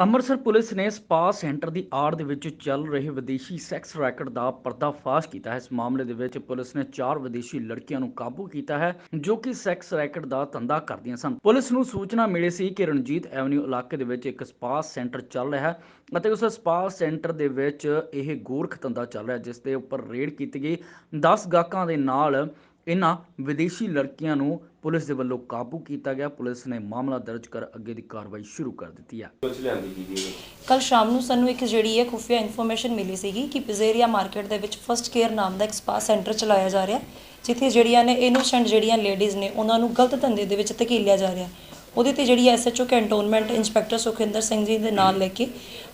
Amritsar police ਨੇ spa centre ਦੀ ਆੜ ਦੇ ਵਿੱਚ ਚੱਲ ਰਹੇ ਵਿਦੇਸ਼ੀ ਸੈਕਸ ਰੈਕਟ ਦਾ ਪਰਦਾਫਾਸ਼ ਕੀਤਾ ਹੈ। ਇਸ ਮਾਮਲੇ ਦੇ ਵਿੱਚ ਪੁਲਿਸ ਨੇ ਚਾਰ ਵਿਦੇਸ਼ੀ ਲੜਕੀਆਂ ਨੂੰ ਕਾਬੂ ਕੀਤਾ ਹੈ, ਜੋ ਕਿ ਸੈਕਸ ਰੈਕਟ ਦਾ ਧੰਦਾ ਕਰਦੀਆਂ ਸਨ। ਪੁਲਿਸ ਨੂੰ ਸੂਚਨਾ ਮਿਲੀ ਸੀ ਕਿ ਰਣਜੀਤ ਐਵਨਿਊ ਇਲਾਕੇ ਦੇ ਵਿੱਚ ਇੱਕ ਸਪਾ ਸੈਂਟਰ ਚੱਲ ਰਿਹਾ ਹੈ ਅਤੇ ਉਸ ਸਪਾ ਸੈਂਟਰ ਦੇ ਵਿੱਚ ਇਹ ਗੋਰਖ ਧੰਦਾ ਚੱਲ ਰਿਹਾ ਜਿਸ ਦੇ ਉੱਪਰ ਰੇਡ ਕੀਤੀ ਗਈ। 10 ਗਾਹਕਾਂ ਦੇ ਨਾਲ ਇਹਨਾਂ ਵਿਦੇਸ਼ੀ ਲੜਕੀਆਂ ਨੂੰ ਪੁਲਿਸ ਦੇ ਵੱਲੋਂ ਕਾਬੂ ਕੀਤਾ ਗਿਆ। ਪੁਲਿਸ ਨੇ ਮਾਮਲਾ ਦਰਜ ਕਰ ਅੱਗੇ ਦੀ ਕਾਰਵਾਈ ਸ਼ੁਰੂ ਕਰ ਦਿੱਤੀ ਹੈ। ਕੁਝ ਲਿਆਂਦੀ ਕੀ ਜੀ ਕੱਲ ਸ਼ਾਮ ਨੂੰ ਸਾਨੂੰ ਇੱਕ ਜਿਹੜੀ ਹੈ ਖੁਫੀਆ ਇਨਫੋਰਮੇਸ਼ਨ ਮਿਲੀ ਸੀਗੀ ਕਿ ਪਿਜ਼ੇਰੀਆ ਮਾਰਕੀਟ ਦੇ ਵਿੱਚ ਫਸਟ ਕੇਅਰ ਨਾਮ ਦਾ ਇੱਕ ਸਪਾ ਸੈਂਟਰ ਚਲਾਇਆ ਜਾ ਰਿਹਾ ਜਿੱਥੇ ਜਿਹੜੀਆਂ ਨੇ ਇਨੋਸੈਂਟ ਜਿਹੜੀਆਂ ਲੇਡੀਜ਼ ਨੇ ਉਹਨਾਂ ਨੂੰ ਗਲਤ ਧੰਦੇ ਦੇ ਵਿੱਚ ਧਕੇਲਿਆ ਜਾ ਰਿਹਾ। ਉਹਦੇ ਤੇ ਜਿਹੜੀ SHO cantonment inspector Sukhinder Singh ji ਦੇ ਨਾਲ ਲੈ ਕੇ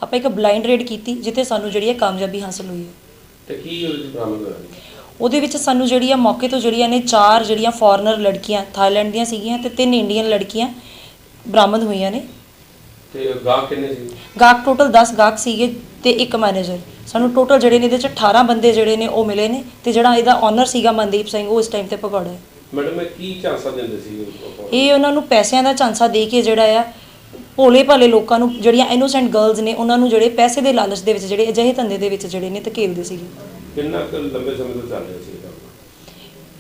ਆਪਾਂ ਇੱਕ ਬਲਾਈਂਡ ਰੇਡ ਕੀਤੀ ਜਿੱਥੇ ਸਾਨੂੰ ਜਿਹੜੀ ਹੈ ਕਾਮਯਾਬੀ ਹਾਸਲ ਹੋਈ ਹੈ। ਤੇ ਕੀ ਉਹਦੇ ਬਰਾਮਦ ਹੋਇਆ ਉਹਦੇ ਵਿੱਚ ਸਾਨੂੰ ਜਿਹੜੀ ਆ ਮੌਕੇ ਤੋਂ ਜਿਹੜੀਆਂ ਨੇ ਚਾਰ ਜਿਹੜੀਆਂ ਫੋਰਨਰ ਲੜਕੀਆਂ ਥਾਈਲੈਂਡ ਦੀਆਂ ਸੀਗੀਆਂ ਤੇ ਤਿੰਨ ਇੰਡੀਅਨ ਲੜਕੀਆਂ ਬਰਾਮਦ ਹੋਈਆਂ ਨੇ। ਤੇ ਗਾਹਕ ਕਿੰਨੇ ਸੀ? ਗਾਹਕ ਟੋਟਲ 10 ਗਾਹਕ ਸੀਗੇ ਤੇ ਇੱਕ ਮੈਨੇਜਰ ਸਾਨੂੰ ਟੋਟਲ ਜਿਹੜੇ ਨੇ ਇਹਦੇ ਚ 18 ਬੰਦੇ ਜਿਹੜੇ ਨੇ ਉਹ ਮਿਲੇ ਨੇ ਤੇ ਜਿਹੜਾ ਇਹਦਾ ਓਨਰ ਸੀਗਾ ਮਨਦੀਪ ਸਿੰਘ ਉਹ ਇਸ ਟਾਈਮ ਤੇ ਭਗੌੜਾ ਹੈ। ਮੈਡਮ ਇਹ ਕੀ ਝਾਂਸਾ ਦਿੰਦੇ ਸੀ ਇਹ ਉਹਨਾਂ ਨੂੰ ਪੈਸਿਆਂ ਦਾ ਝਾਂਸਾ ਦੇ ਕੇ ਜਿਹੜਾ ਆ ਭੋਲੇ ਭਾਲੇ ਲੋਕਾਂ ਨੂੰ ਜਿਹੜੀਆਂ ਇਨੋਸੈਂਟ ਗਰਲਸ ਨੇ ਉਹਨਾਂ ਨੂੰ ਜਿਹੜੇ ਪੈਸੇ ਦੇ ਲਾਲਚ ਦੇ ਵਿੱਚ ਜਿਹੜੇ ਅਜਿਹੇ ਧੰਦੇ ਦੇ ਵਿੱਚ ਜਿਹੜੇ ਨੇ ਧਕੇਲਦੇ ਸੀਗੇ। ਕਿੰਨਾ ਕੁ ਲੰਬੇ ਸਮੇਂ ਤੋਂ ਚੱਲ ਰਿਹਾ ਸੀ ਇਹ ਕੰਮ?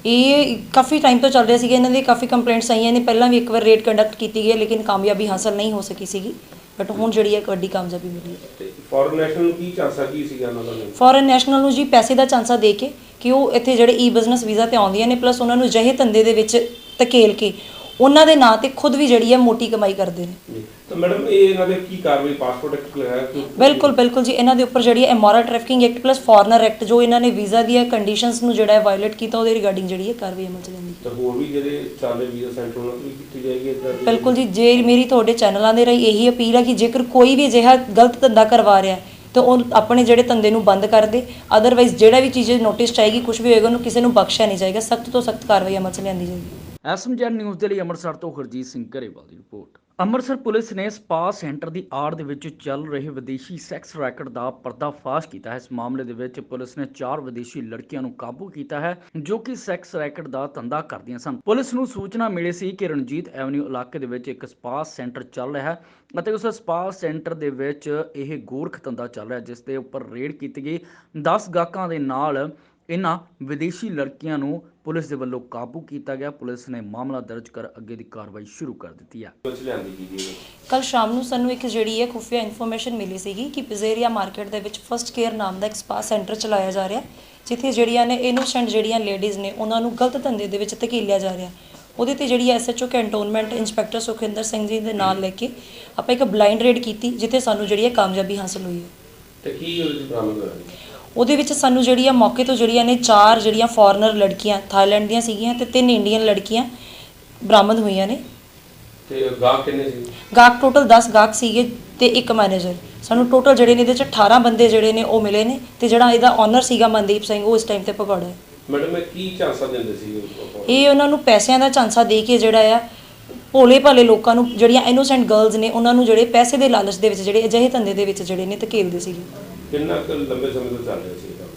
ਇਹ ਕਾਫੀ ਟਾਈਮ ਤੋਂ ਚੱਲ ਰਿਹਾ ਸੀਗਾ ਇਹਨਾਂ ਦੀ ਕਾਫੀ ਕੰਪਲੇਂਟਸ ਆਈਆਂ ਨੇ। ਪਹਿਲਾਂ ਵੀ ਇੱਕ ਵਾਰ ਰੇਡ ਕੰਡਕਟ ਕੀਤੀ ਗਈ ਹੈ, ਲੇਕਿਨ ਕਾਮਯਾਬੀ ਹਾਸਲ ਨਹੀਂ ਹੋ ਸਕੀ ਸੀਗੀ। ਬਟ ਹੁਣ ਜਿਹੜੀ ਹੈ ਇੱਕ ਵੱਡੀ ਕਾਮਯਾਬੀ ਮਿਲੀ ਹੈ। ਤੇ ਫੋਰਨ ਨੈਸ਼ਨਲ ਨੂੰ ਕੀ ਝਾਂਸਾ ਕੀ ਸੀਗਾ ਉਹਨਾਂ ਦਾ? ਫੋਰਨ ਨੈਸ਼ਨਲ ਨੂੰ ਜੀ ਪੈਸੇ ਦਾ ਚਾਂਸਾ ਦੇ ਕੇ ਕਿ ਉਹ ਇੱਥੇ ਜਿਹੜੇ ਈ ਬਿਜ਼ਨਸ ਵੀਜ਼ਾ ਤੇ ਆਉਂਦੀਆਂ ਨੇ ਪਲੱਸ ਉਹਨਾਂ ਨੂੰ ਅਜਿਹੇ ਧੰਦੇ ਦੇ ਵਿੱਚ ਧਕੇਲ ਕੇ ਉਹਨਾਂ ਦੇ ਨਾਂ ਤੇ ਖੁਦ ਵੀ ਜਿਹੜੀ ਹੈ ਮੋਟੀ ਕਮਾਈ ਕਰਦੇ ਨੇ। ਜੀ। ਤਾਂ ਮੈਡਮ ਇਹ ਇਹਨਾਂ ਦੇ ਕੀ ਕਾਰਵਾਈ ਪਾਸਪੋਰਟ ਐਕਟ ਲਗਾਇਆ ਕਿ ਬਿਲਕੁਲ ਬਿਲਕੁਲ ਜੀ। ਇਹਨਾਂ ਦੇ ਉੱਪਰ ਜਿਹੜੀ ਹੈ immoral trafficking act plus foreigner act ਜੋ ਇਹਨਾਂ ਨੇ ਵੀਜ਼ਾ ਦੀਆਂ ਕੰਡੀਸ਼ਨਸ ਨੂੰ ਜਿਹੜਾ ਹੈ ਵਾਇਓਲੇਟ ਕੀਤਾ ਉਹਦੇ ਰਿਗਾਰਡਿੰਗ ਜਿਹੜੀ ਹੈ ਕਾਰਵਾਈ ਅਮਲ ਚ ਲੈਂਦੀ ਹੈ। ਤਾਂ ਹੋਰ ਵੀ ਜਿਹੜੇ ਚਾਲੇ ਵੀਜ਼ਾ ਸੈਂਟਰ ਉਹਨਾਂ ਤੋਂ ਵੀ ਕੀਤੀ ਜਾਏਗੀ ਇਦਾਂ ਬਿਲਕੁਲ ਜੀ। ਜੇ ਮੇਰੀ ਤੁਹਾਡੇ ਚੈਨਲਾਂ ਦੇ ਰਾਹੀਂ ਇਹੀ ਅਪੀਲ ਹੈ ਕਿ ਜੇਕਰ ਕੋਈ ਵੀ ਅਜਿਹਾ ਗਲਤ ਧੰਦਾ ਕਰਵਾ ਰਿਹਾ ਹੈ ਤਾਂ ਉਹ ਆਪਣੇ ਜਿਹੜੇ ਧੰਦੇ ਨੂੰ ਬੰਦ ਕਰ ਦੇ। ਅਦਰਵਾਈਜ਼ ਜਿਹੜਾ ਵੀ ਚੀਜ਼ ਨੋਟਿਸ ਚਾਹੀਗੀ ਕੁਝ ਵੀ ਹੋਏਗਾ ਉਹਨੂੰ ਕਿਸੇ ਨੂੰ ਬਖਸ਼ਿਆ ਨਹੀਂ ਜਾਏਗਾ। ਸਖਤ ਤੋਂ ਸਖਤ ਕਾਰਵਾਈ ਅਮਲ ਚ ਲਿਆਂਦੀ ਜਾਏਗੀ। ਐਸਐਮਜੈਡ ਨਿਊਜ਼ ਦੇ ਲਈ ਅੰਮ੍ਰਿਤਸਰ ਤੋਂ ਹਰਜੀਤ ਸਿੰਘ ਘਰੇਵਾਲ ਦੀ ਰਿਪੋਰਟ। ਅੰਮ੍ਰਿਤਸਰ ਪੁਲਿਸ ਨੇ ਸਪਾ ਸੈਂਟਰ ਦੀ ਆੜ ਦੇ ਵਿੱਚ ਚੱਲ ਰਹੇ ਵਿਦੇਸ਼ੀ ਸੈਕਸ ਰੈਕਟ ਦਾ ਪਰਦਾਫਾਸ਼ ਕੀਤਾ ਹੈ। ਇਸ ਮਾਮਲੇ ਦੇ ਵਿੱਚ ਪੁਲਿਸ ਨੇ ਚਾਰ ਵਿਦੇਸ਼ੀ ਲੜਕੀਆਂ ਨੂੰ ਕਾਬੂ ਕੀਤਾ ਹੈ, ਜੋ ਕਿ ਸੈਕਸ ਰੈਕਟ ਦਾ ਧੰਦਾ ਕਰਦੀਆਂ ਸਨ। ਪੁਲਿਸ ਨੂੰ ਸੂਚਨਾ ਮਿਲੀ ਸੀ ਕਿ ਰਣਜੀਤ ਐਵਨਿਊ ਇਲਾਕੇ ਦੇ ਵਿੱਚ ਇੱਕ ਸਪਾ ਸੈਂਟਰ ਚੱਲ ਰਿਹਾ ਹੈ ਅਤੇ ਉਸ ਸਪਾ ਸੈਂਟਰ ਦੇ ਵਿੱਚ ਇਹ ਗੋਰਖ ਧੰਦਾ ਚੱਲ ਰਿਹਾ ਜਿਸ ਦੇ ਉੱਪਰ ਰੇਡ ਕੀਤੀ ਗਈ। 10 ਗਾਹਕਾਂ ਦੇ ਨਾਲ ਇਹਨਾਂ ਵਿਦੇਸ਼ੀ ਲੜਕੀਆਂ ਨੂੰ ਪੁਲਿਸ ਦੇ ਵੱਲੋਂ ਕਾਬੂ ਕੀਤਾ ਗਿਆ। ਪੁਲਿਸ ਨੇ ਮਾਮਲਾ ਦਰਜ ਕਰ ਅੱਗੇ ਦੀ ਕਾਰਵਾਈ ਸ਼ੁਰੂ ਕਰ ਦਿੱਤੀ ਹੈ। ਕੱਲ ਸ਼ਾਮ ਨੂੰ ਸਾਨੂੰ ਇੱਕ ਜਿਹੜੀ ਹੈ ਖੁਫੀਆ ਇਨਫੋਰਮੇਸ਼ਨ ਮਿਲੀ ਸੀਗੀ ਕਿ ਪਿਜ਼ੇਰੀਆ ਮਾਰਕੀਟ ਦੇ ਵਿੱਚ ਫਸਟ ਕੇਅਰ ਨਾਮ ਦਾ ਇੱਕ ਸਪਾ ਸੈਂਟਰ ਚਲਾਇਆ ਜਾ ਰਿਹਾ ਜਿੱਥੇ ਜਿਹੜੀਆਂ ਨੇ ਇਨੋਸੈਂਟ ਜਿਹੜੀਆਂ ਲੇਡੀਜ਼ ਨੇ ਉਹਨਾਂ ਨੂੰ ਗਲਤ ਧੰਦੇ ਦੇ ਵਿੱਚ ਧਕੇਲਿਆ ਜਾ ਰਿਹਾ ਉਹਦੇ ਤੇ ਜਿਹੜੀ SHO cantonment inspector Sukhinder Singh ji ਦੇ ਨਾਲ ਲੈ ਕੇ ਆਪਾਂ ਇੱਕ ਬਲਾਈਂਡ ਰੇਡ ਕੀਤੀ ਜਿੱਥੇ ਸਾਨੂੰ ਜਿਹੜੀ ਹੈ ਕਾਮਯਾਬੀ ਹਾਸਲ ਹੋਈ ਹੈ। ਤੇ ਕੀ ਬਰਾਮਦ ਹੋਇਆ ਉਹਦੇ ਵਿੱਚ ਸਾਨੂੰ ਜਿਹੜੀ ਆ ਮੌਕੇ ਤੋਂ ਜਿਹੜੀਆਂ ਨੇ ਚਾਰ ਜਿਹੜੀਆਂ ਫੋਰਨਰ ਲੜਕੀਆਂ ਥਾਈਲੈਂਡ ਦੀਆਂ ਸੀਗੀਆਂ ਤੇ ਤਿੰਨ ਇੰਡੀਅਨ ਲੜਕੀਆਂ ਬਰਾਮਦ ਹੋਈਆਂ ਨੇ। ਤੇ ਗਾਹਕ ਕਿੰਨੇ ਸੀ? ਗਾਹਕ ਟੋਟਲ 10 ਗਾਹਕ ਸੀਗੇ ਤੇ ਇੱਕ ਮੈਨੇਜਰ ਸਾਨੂੰ ਟੋਟਲ ਜਿਹੜੇ ਨੇ ਇਹਦੇ ਚ 18 ਬੰਦੇ ਜਿਹੜੇ ਨੇ ਉਹ ਮਿਲੇ ਨੇ ਤੇ ਜਿਹੜਾ ਇਹਦਾ ਓਨਰ ਸੀਗਾ ਮਨਦੀਪ ਸਿੰਘ ਉਹ ਇਸ ਟਾਈਮ ਤੇ ਭਗੌੜਾ ਹੈ। ਮੈਡਮ ਇਹ ਕੀ ਝਾਂਸਾ ਦਿੰਦੇ ਸੀ ਇਹ ਉਹਨਾਂ ਨੂੰ ਪੈਸਿਆਂ ਦਾ ਝਾਂਸਾ ਦੇ ਕੇ ਜਿਹੜਾ ਆ ਭੋਲੇ ਭਾਲੇ ਲੋਕਾਂ ਨੂੰ ਜਿਹੜੀਆਂ ਇਨੋਸੈਂਟ ਗਰਲਸ ਨੇ ਉਹਨਾਂ ਨੂੰ ਜਿਹੜੇ ਪੈਸੇ ਦੇ ਲਾਲਚ ਦੇ ਵਿੱਚ ਜਿਹੜੇ ਅਜਿਹੇ ਧੰਦੇ ਦੇ ਵਿੱਚ ਜਿਹੜੇ ਨੇ ਧਕੇਲਦੇ ਸੀਗੇ। ਕਿੰਨਾ ਕੁ ਲੰਬੇ ਸਮੇਂ ਤੋਂ ਚੱਲ ਰਿਹਾ ਸੀ ਇਹ ਕੰਮ?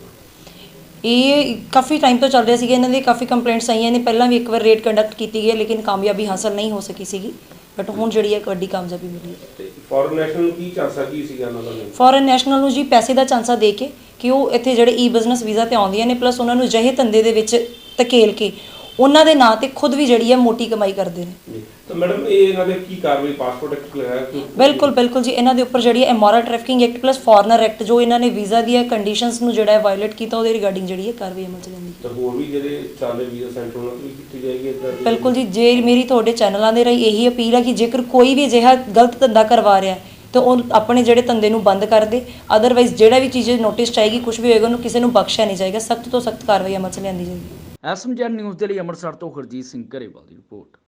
ਇਹ ਕਾਫੀ ਟਾਈਮ ਤੋਂ ਚੱਲ ਰਿਹਾ ਸੀਗਾ ਇਹਨਾਂ ਦੀ ਕਾਫੀ ਕੰਪਲੇਂਟਸ ਆਈਆਂ ਨੇ। ਪਹਿਲਾਂ ਵੀ ਇੱਕ ਵਾਰ ਰੇਡ ਕੰਡਕਟ ਕੀਤੀ ਗਈ ਹੈ, ਲੇਕਿਨ ਕਾਮਯਾਬੀ ਹਾਸਲ ਨਹੀਂ ਹੋ ਸਕੀ ਸੀਗੀ। ਬਟ ਹੁਣ ਜਿਹੜੀ ਹੈ ਇੱਕ ਵੱਡੀ ਕਾਮਯਾਬੀ ਮਿਲੀ ਹੈ। ਤੇ ਫੋਰਨ ਨੈਸ਼ਨਲ ਨੂੰ ਕੀ ਝਾਂਸਾ ਕੀ ਸੀਗਾ ਉਹਨਾਂ ਦਾ? ਫੋਰਨ ਨੈਸ਼ਨਲ ਨੂੰ ਜੀ ਪੈਸੇ ਦਾ ਚਾਂਸਾ ਦੇ ਕੇ ਕਿ ਉਹ ਇੱਥੇ ਜਿਹੜੇ ਈ ਬਿਜ਼ਨਸ ਵੀਜ਼ਾ ਤੇ ਆਉਂਦੀਆਂ ਨੇ ਪਲੱਸ ਉਹਨਾਂ ਨੂੰ ਅਜਿਹੇ ਧੰਦੇ ਦੇ ਵਿੱਚ ਧਕੇਲ ਕੇ ਉਹਨਾਂ ਦੇ ਨਾਂ ਤੇ ਖੁਦ ਵੀ ਜਿਹੜੀ ਹੈ ਮੋਟੀ ਕਮਾਈ ਕਰਦੇ ਨੇ। ਜੀ ਤਾਂ ਮੈਡਮ ਇਹ ਇਹਨਾਂ ਦੇ ਕੀ ਕਾਰਵਾਈ ਪਾਸਪੋਰਟ ਐਕਟ ਲਗਾਇਆ ਕਿ ਬਿਲਕੁਲ ਬਿਲਕੁਲ ਜੀ ਇਹਨਾਂ ਦੇ ਉੱਪਰ ਜਿਹੜੀ ਹੈ immoral trafficking act plus foreigner act ਜੋ ਇਹਨਾਂ ਨੇ ਵੀਜ਼ਾ ਦੀਆਂ ਕੰਡੀਸ਼ਨਸ ਨੂੰ ਜਿਹੜਾ ਹੈ ਵਾਇਓਲੇਟ ਕੀਤਾ ਉਹਦੇ ਰਿਗਾਰਡਿੰਗ ਜਿਹੜੀ ਹੈ ਕਾਰਵਾਈ ਅਮਲ ਚ ਲੈਂਦੀ ਹੈ ਤਾਂ ਹੋਰ ਵੀ ਜਿਹੜੇ ਚਾਲੇ ਵੀਜ਼ਾ ਸੈਂਟਰ ਉਹਨਾਂ ਤੋਂ ਕੀਤੀ ਜਾਏਗੀ ਇਦਾਂ ਬਿਲਕੁਲ ਜੀ ਜੇ ਮੇਰੀ ਤੁਹਾਡੇ ਚੈਨਲਾਂ ਦੇ ਰਾਹੀਂ ਇਹੀ ਅਪੀਲ ਹੈ ਕਿ ਜੇਕਰ ਕੋਈ ਵੀ ਅਜਿਹਾ ਗਲਤ ਧੰਦਾ ਕਰਵਾ ਰਿਹਾ ਹੈ ਤਾਂ ਉਹ ਆਪਣੇ ਜਿਹੜੇ ਧੰਦੇ ਨੂੰ ਬੰਦ ਕਰ ਦੇ। ਅਦਰਵਾਈਜ਼ ਜਿਹੜਾ ਵੀ ਚੀਜ਼ ਨੋਟਿਸ ਚਾਹੀਗੀ ਕੁਝ ਵੀ ਹੋਏਗਾ ਉਹਨੂੰ ਕਿਸੇ ਨੂੰ ਬਖਸ਼ਿਆ ਨਹੀਂ ਜਾਏਗਾ। ਸਖਤ ਤੋਂ ਸਖਤ ਕਾਰਵਾਈ ਅਮਲ ਚ ਲਿਆਂਦੀ ਜਾਏਗੀ। ਐਸਐਮਜੈਡ ਨਿਊਜ਼ ਦੇ ਲਈ ਅੰਮ੍ਰਿਤਸਰ ਤੋਂ ਹਰਜੀਤ ਸਿੰਘ ਘਰੇਵਾਲ ਦੀ ਰਿਪੋਰਟ।